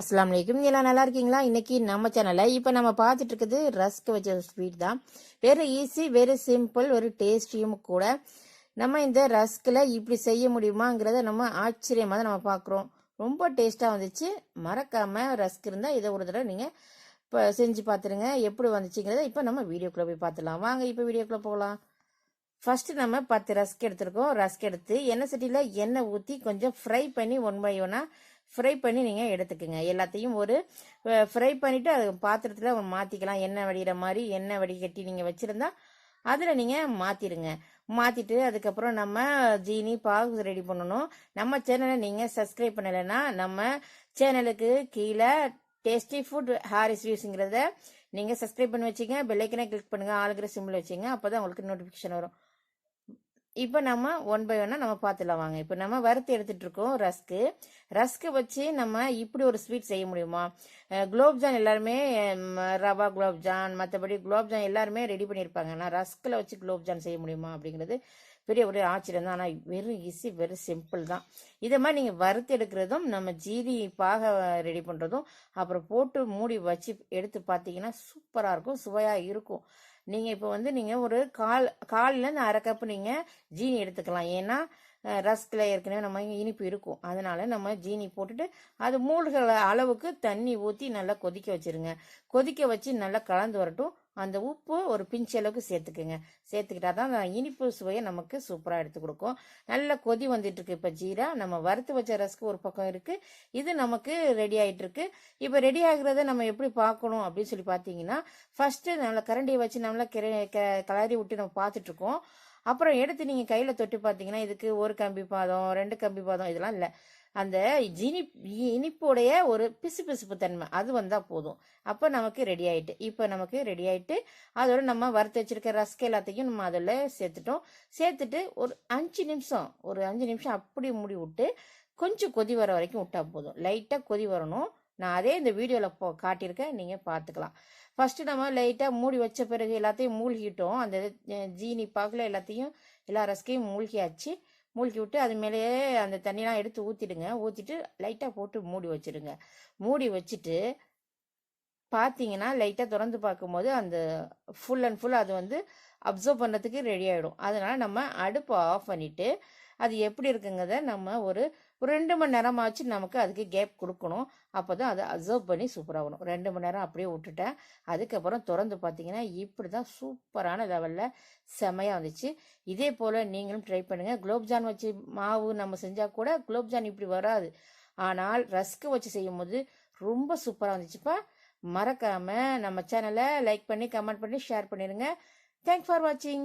அஸ்லாம் வலைக்கும் எல்லாம் நல்லா இருக்கீங்களா? இன்னைக்கு நம்ம சேனலில் இப்போ நம்ம பார்த்துட்டு இருக்குது ரஸ்க் வச்ச ஸ்வீட் தான். வெரி ஈஸி வெரி சிம்பிள் ஒரு டேஸ்டியும் கூட. நம்ம இந்த ரஸ்கில் இப்படி செய்ய முடியுமாங்கிறத நம்ம ஆச்சரியமாக தான் நம்ம பார்க்குறோம். ரொம்ப டேஸ்ட்டாக வந்துச்சு. மறக்காமல் ரஸ்க் இருந்தால் இதை ஒரு தடவை நீங்கள் இப்போ செஞ்சு பார்த்துருங்க. எப்படி வந்துச்சுங்கிறத இப்போ நம்ம வீடியோக்குள்ளே போய் பார்த்துலாம் வாங்க இப்போ வீடியோக்குள்ளே போகலாம். ஃபஸ்ட்டு நம்ம பத்து ரஸ்க் எடுத்திருக்கோம். ரஸ்க் எடுத்து எண்ணெய் சட்டியில் எண்ணெய் ஊற்றி கொஞ்சம் ஃப்ரை பண்ணி ஒன் பை ஒன்னாக ஃப்ரை பண்ணி நீங்கள் எடுத்துக்கோங்க. எல்லாத்தையும் ஒரு ஃப்ரை பண்ணிவிட்டு அது பாத்திரத்தில் மாற்றிக்கலாம் எண்ணெய் வடிகிற மாதிரி எண்ணெய் வடிகட்டி நீங்கள் வச்சுருந்தா அதில் நீங்கள் மாற்றிடுங்க மாற்றிட்டு அதுக்கப்புறம் நம்ம ஜீனி பாகு ரெடி பண்ணணும். நம்ம சேனலை நீங்கள் சப்ஸ்கிரைப் பண்ணலைன்னா நம்ம சேனலுக்கு கீழே டேஸ்டி ஃபுட் ஹாரிஸ் வியூஸுங்கிறத நீங்கள் சப்ஸ்கிரைப் பண்ணி வச்சுங்க பெல்லைக்கனை கிளிக் பண்ணுங்கள் ஆளுகிற சிம்பிள் வச்சுங்க அப்போ தான் உங்களுக்கு நோட்டிஃபிகேஷன் வரும். இப்போ நம்ம ஒன் பை ஒன்னாக நம்ம பார்த்துலாம் வாங்க. இப்போ நம்ம வறுத்து எடுத்துட்டு இருக்கோம் ரஸ்க்கு. ரஸ்க்கு வச்சு நம்ம இப்படி ஒரு ஸ்வீட் செய்ய முடியுமா? குலோப்ஜான் எல்லாருமே ரவா குலோப்ஜான் மற்றபடி குலோப்ஜான் எல்லாருமே ரெடி பண்ணியிருப்பாங்க ஆனால் ரஸ்கில் வச்சு குலோப்ஜான் செய்ய முடியுமா அப்படிங்கிறது பெரிய ஒரு ஆச்சரியம் தான். ஆனால் வெறும் ஈஸி வெறும் சிம்பிள் தான். இதை மாதிரி நீங்கள் வறுத்து எடுக்கிறதும் நம்ம ஜீரி பாக ரெடி பண்ணுறதும் அப்புறம் போட்டு மூடி வச்சு எடுத்து பார்த்தீங்கன்னா சூப்பராக இருக்கும் சுவையாக இருக்கும். நீங்கள் இப்போ வந்து நீங்கள் ஒரு கால் கால்லேருந்து அரை கப்பு நீங்கள் ஜீனி எடுத்துக்கலாம். ஏன்னா ரஸ்கில் ஏற்கனவே நம்ம இனிப்பு இருக்கும். அதனால் நம்ம ஜீனி போட்டுட்டு அது மூழ்கிற அளவுக்கு தண்ணி ஊற்றி நல்லா கொதிக்க வச்சிருங்க. கொதிக்க வச்சு நல்லா கலந்து வரட்டும். அந்த உப்பு ஒரு பிஞ்ச் அளவுக்கு சேர்த்துக்குங்க. சேர்த்துக்கிட்டா தான் இனிப்பு சுவையை நமக்கு சூப்பராக எடுத்து கொடுக்கும். நல்ல கொதி வந்துட்டு இருக்கு இப்போ ஜீரா நம்ம வறுத்து வச்ச ரஸ்க்கு ஒரு பக்கம் இருக்கு. இது நமக்கு ரெடி ஆகிட்டு இருக்கு இப்போ ரெடி ஆகுறத நம்ம எப்படி பார்க்கணும் அப்படின்னு சொல்லி பார்த்தீங்கன்னா ஃபர்ஸ்ட்டு நம்மளை கரண்டியை வச்சு நல்லா கிர- க- கிளறி விட்டு நம்ம பார்த்துட்டு இருக்கோம் அப்புறம் எடுத்து நீங்கள் கையில் தொட்டு பார்த்தீங்கன்னா இதுக்கு ஒரு கம்பி பாதம் ரெண்டு கம்பி பாதம் இதெல்லாம் இல்லை. அந்த ஜினி இனிப்புடைய ஒரு பிசு பிசுப்பு தன்மை அது வந்தால் போதும். அப்போ நமக்கு ரெடி ஆகிட்டு இப்போ நமக்கு ரெடி ஆகிட்டு அதோட நம்ம வறுத்து வச்சிருக்க ரஸ்க் எல்லாத்தையும் நம்ம அதில் சேர்த்துட்டோம். சேர்த்துட்டு ஒரு அஞ்சு நிமிஷம் ஒரு அஞ்சு நிமிஷம் அப்படி மூடி விட்டு கொஞ்சம் கொதி வர வரைக்கும் விட்டால் போதும். லைட்டாக கொதி வரணும். நான் அதே இந்த வீடியோவில் போ காட்டியிருக்கேன். நீங்கள் பார்த்துக்கலாம். ஃபஸ்ட்டு நம்ம லைட்டாக மூடி வச்ச பிறகு எல்லாத்தையும் மூழ்கிட்டோம். அந்த ஜீனி பாகில் எல்லாத்தையும் எல்லா ரஸ்கையும் மூழ்கியாச்சு. மூழ்கி விட்டு அது மேலேயே அந்த தண்ணியெலாம் எடுத்து ஊற்றிடுங்க ஊற்றிட்டு லைட்டாக போட்டு மூடி வச்சுருங்க மூடி வச்சுட்டு பார்த்தீங்கன்னா லைட்டாக திறந்து பார்க்கும்போது அந்த ஃபுல் அண்ட் ஃபுல் அது வந்து அப்சர்வ் பண்ணுறதுக்கு ரெடி ஆகிடும் அதனால் நம்ம அடுப்பை ஆஃப் பண்ணிவிட்டு அது எப்படி இருக்குங்கிறத நம்ம ஒரு ஒரு ரெண்டு மணி நேரமாச்சு நமக்கு அதுக்கு கேப் கொடுக்கணும். அப்போ தான் அதை அப்சர்வ் பண்ணி சூப்பராக வரும் ரெண்டு மணி நேரம் அப்படியே விட்டுட்டேன். அதுக்கப்புறம் திறந்து பார்த்தீங்கன்னா இப்படி தான் சூப்பரான லெவலில் செமையாக வந்துச்சு. இதே போல் நீங்களும் ட்ரை பண்ணுங்கள் குலோப்ஜான் வச்சு மாவு நம்ம செஞ்சால் கூட குலோப்ஜான் இப்படி வராது. ஆனால் ரஸ்க்கு வச்சு செய்யும்போது ரொம்ப சூப்பராக வந்துச்சுப்பா. மறக்காமல் நம்ம சேனலை லைக் பண்ணி கமெண்ட் பண்ணி ஷேர் பண்ணிடுங்க தேங்க்ஸ் ஃபார் வாட்சிங்